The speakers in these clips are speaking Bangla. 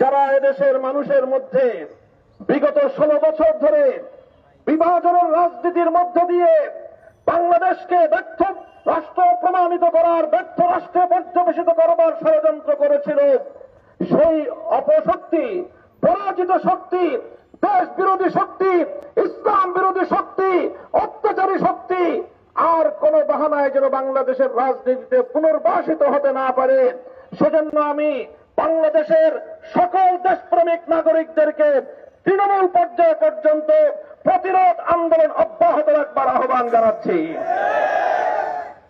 যারা এদেশের মানুষের মধ্যে বিগত ষোলো বছর ধরে বিভাজনের রাজনীতির মধ্য দিয়ে বাংলাদেশকে ব্যর্থ, রাষ্ট্র প্রমাণিত করার, ব্যর্থ রাষ্ট্রে পর্যবেসিত করবার ষড়যন্ত্র করেছিল সেই অপশক্তি, পরাজিত শক্তি দেশ বিরোধী শক্তি, ইসলাম বিরোধী শক্তি, অত্যাচারী শক্তি। আর কোন বাহানায় যেন বাংলাদেশের রাজনীতিতে পুনর্বাসিত হতে না পারে, সেজন্য আমি বাংলাদেশের সকল দেশপ্রেমিক নাগরিকদেরকে তৃণমূল পর্যায় পর্যন্ত প্রতিরোধ আন্দোলন অব্যাহত রাখবার আহ্বান জানাচ্ছি।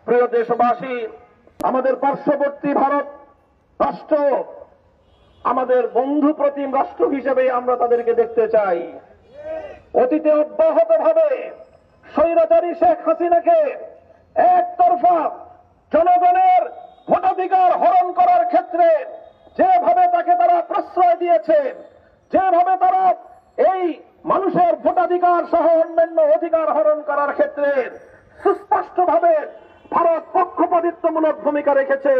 প্রিয় দেশবাসী, আমাদের পার্শ্ববর্তী ভারত রাষ্ট্র, আমাদের বন্ধু প্রতিম রাষ্ট্র হিসেবে আমরা তাদেরকে দেখতে চাই। অতীতে অব্যাহত ভাবে স্বৈরাচারী শেখ হাসিনাকে একতরফা জনগণের ভোটাধিকার হরণ করার ক্ষেত্রে যেভাবে তাকে তারা প্রশ্রয় যেভাবে তারা এই মানুষের ভোটাধিকার সহ অন্যান্য অধিকার হরণ করার ক্ষেত্রে সুস্পষ্টভাবে ভারত পক্ষপাতিত্বমূলক ভূমিকা রেখেছে।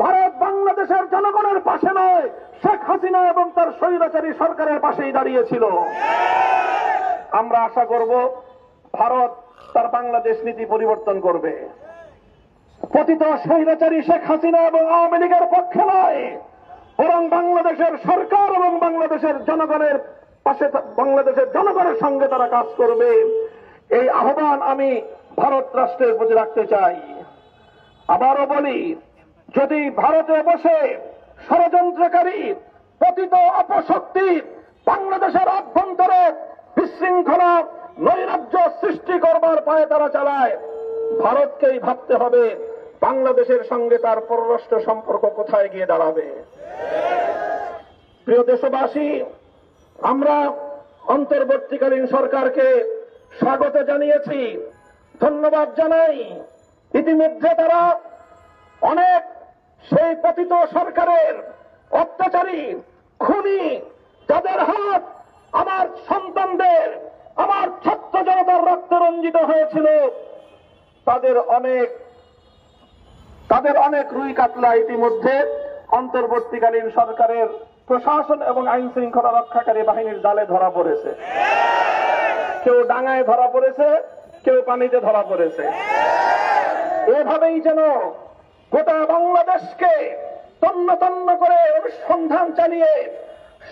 ভারত বাংলাদেশের জনগণের পাশে নয়, শেখ হাসিনা এবং তার স্বৈরাচারী সরকারের পাশেই দাঁড়িয়েছিল। আমরা আশা করব ভারত তার বাংলাদেশ নীতি পরিবর্তন করবে। পতিত স্বৈরাচারী শেখ হাসিনা এবং আওয়ামী লীগের পক্ষে নয় বরং বাংলাদেশের সরকার এবং বাংলাদেশের জনগণের পাশে বাংলাদেশের জনগণের সঙ্গে তারা কাজ করবে। এই আহ্বান আমি ভারত রাষ্ট্রের প্রতি রাখতে চাই। আবারও বলি, যদি ভারতে বসে ষড়যন্ত্রকারী, পতিত অপশক্তি বাংলাদেশের অভ্যন্তরে বিশৃঙ্খলা, নৈরাজ্য সৃষ্টি করবার পায়ে তারা চালায়, ভারতকেই ভাবতে হবে। বাংলাদেশের সঙ্গে তার পররাষ্ট্র সম্পর্ক কোথায় গিয়ে দাঁড়াবে? প্রিয় দেশবাসী, আমরা অন্তর্বর্তীকালীন সরকারকে স্বাগত জানিয়েছি, ধন্যবাদ জানাই। ইতিমধ্যে তারা অনেক সেই পতিত সরকারের অত্যাচারী, খুনি, যাদের হাত আমার সন্তানদের, আমার ছাত্র জনতার রক্তে রঞ্জিত হয়েছিল, তাদের অনেক তাদের অনেক রুই কাতলা ইতিমধ্যে অন্তর্বর্তীকালীন সরকারের প্রশাসন এবং আইন শৃঙ্খলা রক্ষাকারী বাহিনীর জালে ধরা পড়েছে। কেউ ডাঙায় ধরা পড়েছে, কেউ পানিতে ধরা পড়েছে। এভাবেই যেন গোটা বাংলাদেশকে তন্ন তন্ন করে অনুসন্ধান চালিয়ে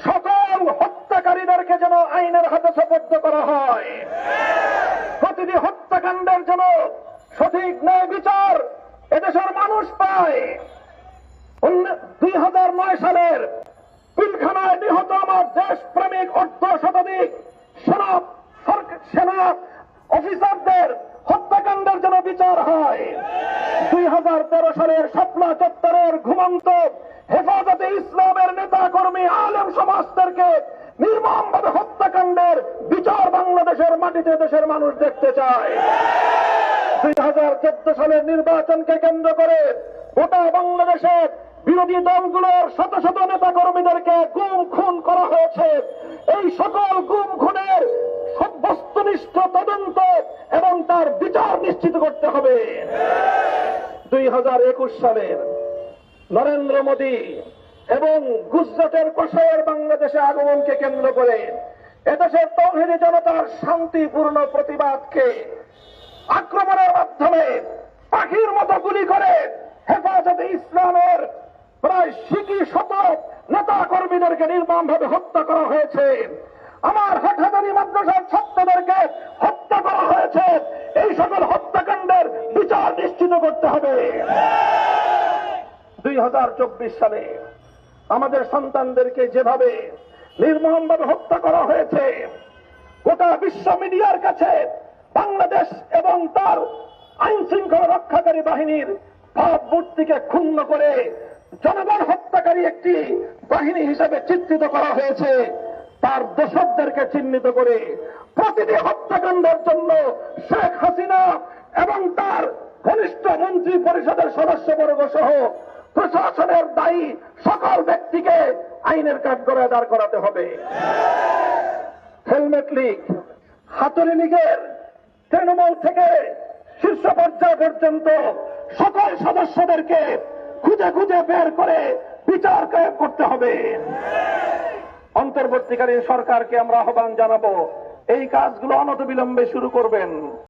সকল হত্যাকারীদেরকে যেন আইনের হাতে সপর্দ করা হয়। প্রতিটি হত্যাকাণ্ডের যেন সঠিক ন্যায় বিচার এদেশের মানুষ পায়। দুই হাজার নয় সালের পিলখানায় নিহত আমার দেশ প্রেমিক অর্ধ শতাধিক সেনা সেনা অফিসারদের হত্যাকাণ্ডের যেন বিচার হয়। দুই হাজার তেরো সালের শাপলা চত্বরের ঘুমন্ত হেফাজতে ইসলামের নেতা কর্মী আলেম সমাজদেরকে নির্মমভাবে হত্যাকাণ্ডের বিচার বাংলাদেশের মাটিতে দেশের মানুষ দেখতে চায়। সালের নির্বাচনকে কেন্দ্র করে গোটা বাংলাদেশের বিরোধী দলগুলোর শত শত নেতা কর্মীদেরকে গুম খুন করা হয়েছে। এই সকল গুম খুনের বস্তুনিষ্ঠ তদন্ত এবং তার বিচার নিশ্চিত করতে হবে। দুই হাজার একুশ সালের নরেন্দ্র মোদী এবং গুজরাটের কষায়ের বাংলাদেশে আগমনকে কেন্দ্র করে এদেশের তৌহিদি জনতার শান্তিপূর্ণ প্রতিবাদকে আক্রমণের মাধ্যমে পাখির মতো গুলি করে হেফাজতে ইসলামের প্রায় সিকি শত নেতা কর্মীদেরকে নির্মমভাবে হত্যা করা হয়েছে। আমার হাটহাজারি মাদ্রাসার ছাত্রদেরকে হত্যা করা হয়েছে। এই সকল হত্যাকাণ্ডের বিচার নিশ্চিত করতে হবে। দুই হাজার চব্বিশ সালে আমাদের সন্তানদেরকে যেভাবে নির্মমভাবে হত্যা করা হয়েছে, গোটা বিশ্ব মিডিয়ার কাছে বাংলাদেশ এবং তার আইন শৃঙ্খলা রক্ষাকারী বাহিনীর ভাবমূর্তিকে ক্ষুণ্ণ করে জনগণ হত্যাকারী একটি বাহিনী হিসেবে চিত্রিত করা হয়েছে। তার দোষকদেরকে চিহ্নিত করে প্রতিটি হত্যাকাণ্ডের জন্য শেখ হাসিনা এবং তার ঘনিষ্ঠ মন্ত্রী পরিষদের সদস্যবর্গ সহ প্রশাসনের দায়ী সকল ব্যক্তিকে আইনের কাঠগড়ায় দাঁড় করাতে হবে। হেলমেট লীগ, হাতুড়ি লীগের তৃণমূল থেকে শীর্ষ পর্যায় পর্যন্ত সকল সদস্যদেরকে খুঁজে খুঁজে বের করে বিচার কায়েম করতে হবে। অন্তর্বর্তীকালীন সরকারকে আমরা আহ্বান জানাব, এই কাজগুলো অনত বিলম্বে শুরু করবেন।